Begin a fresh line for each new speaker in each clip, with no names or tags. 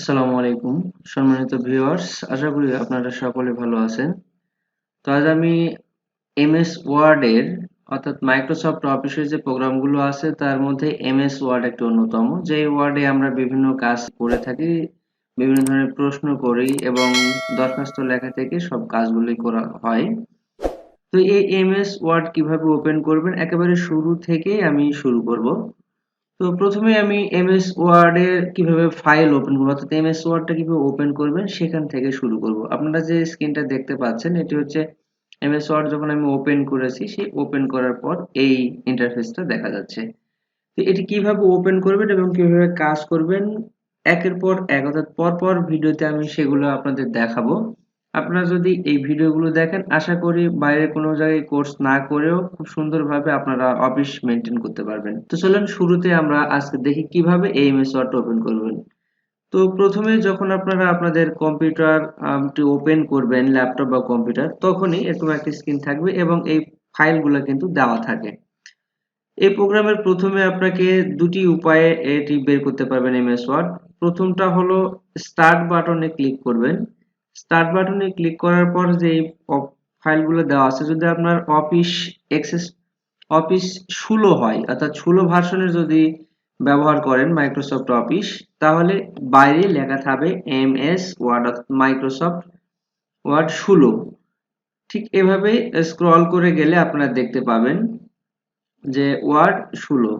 আসসালামু আলাইকুম, সম্মানিত ভিউয়ার্স আশা করি আপনারা সকলে ভালো আছেন। তো আজ আমি এমএস ওয়ার্ডের অর্থাৎ মাইক্রোসফট অফিসের যে প্রোগ্রামগুলো আছে, তার মধ্যে এমএস ওয়ার্ড একটি অন্যতম। যে ওয়ার্ডে আমরা বিভিন্ন কাজ করে থাকি, বিভিন্ন ধরনের প্রশ্ন করি এবং দরখাস্ত লেখা থেকে সব কাজগুলি করা হয়। তো এই এমএস ওয়ার্ড কীভাবে ওপেন করবেন, একেবারে শুরু থেকে আমি শুরু করব। তো প্রথমে আমি এমএস ওয়ার্ডে কীভাবে ফাইল ওপেন করব? অর্থাৎ এমএস ওয়ার্ডটা কীভাবে ওপেন করবেন? সেখান থেকে শুরু করব। আপনারা যে স্ক্রিনটা দেখতে পাচ্ছেন, এটি হচ্ছে এমএস ওয়ার্ড যখন আমি ওপেন করেছি, সেই ওপেন করার পর এই ইন্টারফেসটা দেখা যাচ্ছে। তো এটি কীভাবে ওপেন করবেন এবং কীভাবে কাজ করবেন, একের পর এক, অর্থাৎ পর পর ভিডিওতে আমি সেগুলো আপনাদের দেখাবো। আপনারা যদি এই ভিডিওগুলো দেখেন, আশা করি বাইরে কোনো জায়গায় কোর্স না করেও খুব সুন্দরভাবে আপনারা অফিস মেনটেন করতে পারবেন। তো চলুন শুরুতে আমরা আজকে দেখি কীভাবে এই এমএস ওয়ার্ড ওপেন করবেন। তো প্রথমে যখন আপনারা আপনাদের কম্পিউটার ওপেন করবেন ল্যাপটপ বা কম্পিউটার, তখনই এরকম একটা স্ক্রিন থাকবে এবং এই ফাইলগুলো কিন্তু দেওয়া থাকে। এই প্রোগ্রামের প্রথমে আপনাকে দুটি উপায়ে এটি বের করতে পারবেন এমএস ওয়ার্ড প্রথমটা হলো স্টার্ট বাটনে ক্লিক করবেন। স্টার্ট বাটনে ক্লিক করার পর যে ফাইলগুলো দেওয়া আছে, যদি আপনার অফিস এক্সেস অফিস ষোলো হয়, অর্থাৎ ষোলো ভার্সনের যদি ব্যবহার করেন মাইক্রোসফট অফিস তাহলে বাইরে লেখা থাকবে M S word Microsoft word ষোলো ঠিক এভাবে স্ক্রল করে গেলে আপনারা দেখতে পাবেন যে ওয়ার্ড ষোলো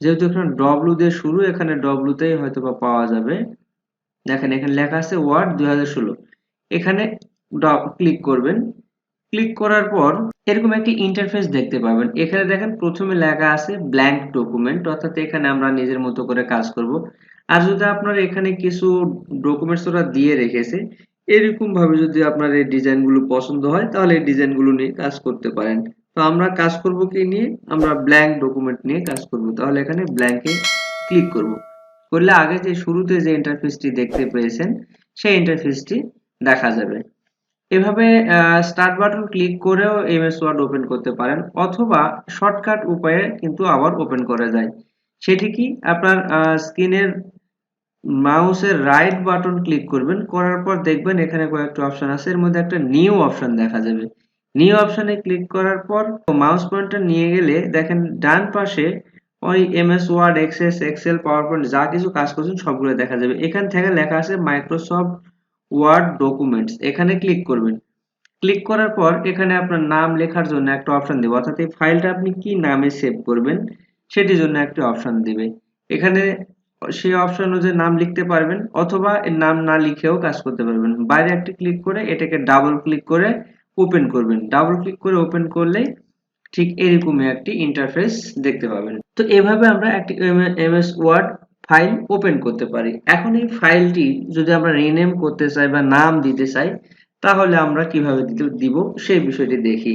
যেহেতু এখানে ডব্লু দিয়ে শুরু, এখানে ডব্লুতেই হয়তো বা পাওয়া যাবে। দেখেন এখানে লেখা আছে ওয়ার্ড দুই হাজার ষোলো। এখানে ক্লিক করবেন। ক্লিক করার পর এরকম একটি ইন্টারফেস দেখতে পাবেন। এখানে দেখেন প্রথমে লেখা আছে ব্ল্যাঙ্ক ডকুমেন্ট অর্থাৎ এখানে আমরা নিজের মতো করে কাজ করব। আর যদি আপনার এখানে কিছু ডকুমেন্টস ওরা দিয়ে রেখেছে এরকম ভাবে যদি আপনার এই ডিজাইনগুলো পছন্দ হয়, তাহলে এই ডিজাইনগুলো নিয়ে কাজ করতে পারেন। তো আমরা কাজ করব কি নিয়ে? আমরা ব্ল্যাঙ্ক ডকুমেন্ট নিয়ে কাজ করব। তাহলে এখানে ব্ল্যাঙ্কে ক্লিক করব। করলে আগে যে শুরুতে যে ইন্টারফেসটি দেখতে পেয়েছেন, সেই ইন্টারফেসটি দেখা যাবে। এভাবে স্টার্ট বাটন ক্লিক করেও এমএস ওয়ার্ড ওপেন করতে পারেন, অথবা শর্টকাট উপায়ে কিন্তু আবার ওপেন করা যায়। সেটি কি? আপনার স্ক্রিনের মাউসের রাইট বাটন ক্লিক করবেন, করার পর দেখবেন এখানে কয়েকটা অপশন আছে। এর মধ্যে একটা নিউ অপশন দেখা যাবে। নিউ অপশনে ক্লিক করার পর মাউস পয়েন্টার নিয়ে গেলে দেখেন ডান পাশে ওই MS, word access excel PowerPoint যা কিছু কাজ করছেন সবগুলো দেখা যাবে। এখান থেকে লেখা আছে মাইক্রোসফট ওয়ার্ড ডকুমেন্টস। এখানে ক্লিক করবেন। ক্লিক করার পর এখানে আপনার নাম লেখার জন্য একটা অপশন দেবে। অর্থাৎ এই ফাইলটা আপনি কি নামে সেভ করবেন, সেটির জন্য একটি অপশন দেবে। এখানে সেই অপশন অনুযায়ী নাম লিখতে পারবেন, অথবা নাম না লিখেও কাজ করতে পারবেন। বাইরে একটি ক্লিক করে এটাকে ডাবল ক্লিক করে ওপেন করবেন। ডাবল ক্লিক করে ওপেন করলে ঠিক এরকমই একটি ইন্টারফেস দেখতে পাবেন। তো এভাবে আমরা একটি এমএস ওয়ার্ড ফাইল ওপেন করতে পারি। এখন এই ফাইলটি যদি আমরা রিনেম করতে চাই বা নাম দিতে চাই, তাহলে আমরা কীভাবে দিব সেই বিষয়টি দেখি।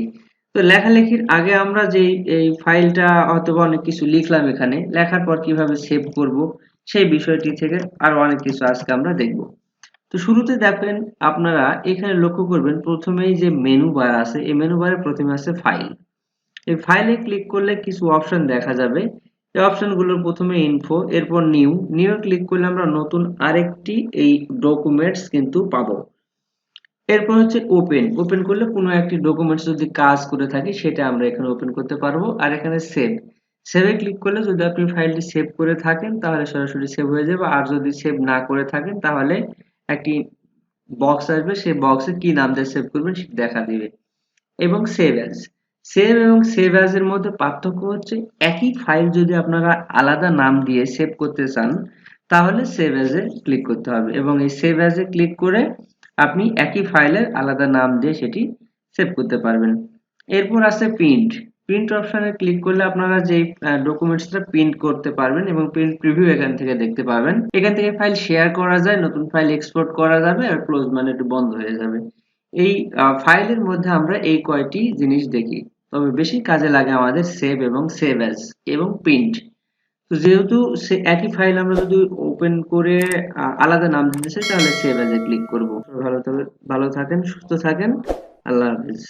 তো লেখালেখির আগে আমরা যে এই ফাইলটা অথবা অনেক কিছু লিখলাম এখানে, লেখার পর কীভাবে সেভ করব সেই বিষয়টি থেকে আরও অনেক কিছু আজকে আমরা দেখব। তো শুরুতে দেখবেন আপনারা এখানে লক্ষ্য করবেন প্রথমেই যে মেনু বার আছে, এই মেনু বারে প্রথমে আছে ফাইল এই ফাইলে ক্লিক করলে কিছু অপশন দেখা যাবে। এই অপশনগুলোর প্রথমে ইনফো এরপর নিউ নিউ ক্লিক করলে আমরা নতুন আরেকটি এই ডকুমেন্টস কিন্তু পাবো। এরপর হচ্ছে ওপেন ওপেন করলে কোনো একটি ডকুমেন্টস যদি কাজ করে থাকি, সেটা আমরা এখানে ওপেন করতে পারব। আর এখানে সেভ সেভে ক্লিক করলে যদি আপনি ফাইলটি সেভ করে থাকেন, তাহলে সরাসরি সেভ হয়ে যাবে। আর যদি সেভ না করে থাকেন, তাহলে একটি বক্স আসবে। সেই বক্সে কি নাম দিয়ে সেভ করবেন, সেটা দেখা দিবে। এবং সেভ অ্যাজ সেভ এবং সেভ অ্যাজ এর মধ্যে পার্থক্য হচ্ছে, একই ফাইল যদি আপনারা আলাদা নাম দিয়ে সেভ করতে চান, তাহলে সেভ অ্যাজ এ ক্লিক করতে হবে এবং এই সেভ অ্যাজ এ ক্লিক করে আপনি একই ফাইলের আলাদা নাম দিয়ে সেটি সেভ করতে পারবেন। এরপর আছে প্রিন্ট প্রিন্ট অপশনে ক্লিক করলে আপনারা যে ডকুমেন্টসটা প্রিন্ট করতে পারবেন এবং প্রিন্ট প্রিভিউ এখান থেকে দেখতে পাবেন। এখান থেকে ফাইল শেয়ার করা যায়, নতুন ফাইল এক্সপোর্ট করা যাবে আর ক্লোজ মানে একটু বন্ধ হয়ে যাবে। এই ফাইলের মধ্যে আমরা এই কয়টি জিনিস দেখি। তবে বেশি কাজে লাগে আমাদের সেভ এবং সেভ অ্যাজ এবং প্রিন্ট তো যেহেতু সে একই ফাইল আমরা যদি ওপেন করে আলাদা নাম দিতে চাই, তাহলে সেভ অ্যাজে ক্লিক করব। ভালো ভালো থাকেন, সুস্থ থাকেন। আল্লাহ হাফিজ।